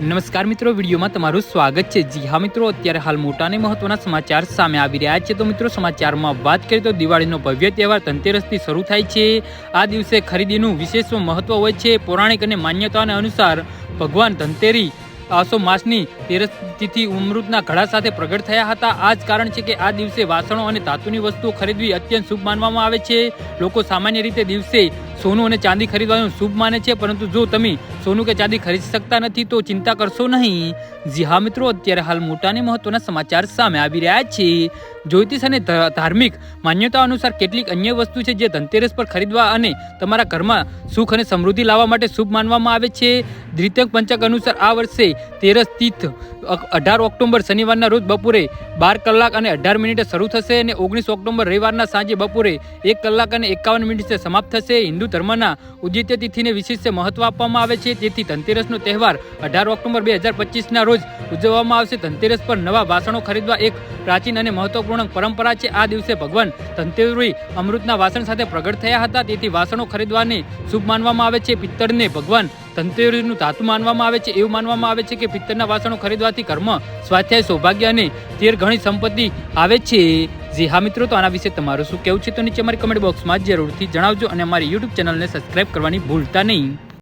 નમસ્કાર મિત્રો, વિડીયોમાં તમારું સ્વાગત છે. જી હા મિત્રો, અત્યારે હાલ મોટા અને મહત્વના સમાચાર સામે આવી રહ્યા છે. તો મિત્રો, સમાચારમાં વાત કરીએ તો દિવાળીનો ભવ્ય તહેવાર ધનતેરસથી શરૂ થાય છે. આ દિવસે ખરીદીનું વિશેષ મહત્વ હોય છે. પૌરાણિક અને માન્યતાને અનુસાર ભગવાન ધનતેરી આસો માસની તેરસ તિથિ અમૃતના ઘડા સાથે પ્રગટ થયા હતા. આ જ કારણ છે કે આ દિવસે વાસણો અને ધાતુની વસ્તુઓ ખરીદવી અત્યંત શુભ માનવામાં આવે છે. લોકો સામાન્ય રીતે દિવસે સોનું અને ચાંદી ખરીદવાનું શુભ માને છે, પરંતુ જો તમે સોનું કે ચાંદી ખરીદી શકતા નથી, તો ચિંતા કરશો નહીં. જી હા મિત્રો, અત્યારે હાલ મોટા અને મહત્વના સમાચાર સામે આવી રહ્યા છે. જ્યોતિષ અને ધાર્મિક માન્યતા અનુસાર કેટલીક અન્ય વસ્તુ છે જે ધનતેરસ પર ખરીદવા અને તમારા ઘરમાં સુખ અને સમૃદ્ધિ લાવવા માટે શુભ માનવામાં આવે છે. દ્વિતીય પંચક અનુસાર આ વર્ષે તેરસ તીર્થ અઢાર ઓક્ટોબર શનિવારના રોજ બપોરે બાર કલાક અને અઢાર મિનિટે શરૂ થશે અને ઓગણીસ ઓક્ટોબર રવિવારના સાંજે બપોરે એક કલાક અને એકાવન મિનિટે સમાપ્ત થશે. હિન્દુ ધર્મના ઉદિત્ય તિથિને વિશેષ મહત્વ આપવામાં આવે છે. તેથી ધનતેરસનો તહેવાર અઢાર ઓક્ટોબર બે હજાર પચીસના રોજ ઉજવવામાં આવશે. ધનતેરસ પર નવા વાસણો ખરીદવા એક પ્રાચીન અને મહત્વપૂર્ણ પરંપરા છે. આ દિવસે ભગવાન ધનતેરી અમૃતના વાસણ સાથે પ્રગટ થયા હતા. તેથી વાસણો ખરીદવાને શુભ માનવામાં આવે છે. પિત્તળને ભગવાન ધનતેરસનું ધાતુ માનવામાં આવે છે. એવું માનવામાં આવે છે કે પિત્તળના વાસણો ખરીદવાથી કર્મ સ્વાધ્યાય સૌભાગ્ય અને તેર ઘણી સંપત્તિ આવે છે. જી હા મિત્રો, તો આના વિશે તમારું શું કહેવું છે તો નીચે અમારી કમેન્ટ બોક્સમાં જરૂરથી જણાવજો અને અમારી યુટ્યુબ ચેનલને સબસ્ક્રાઇબ કરવાની ભૂલતા નહીં.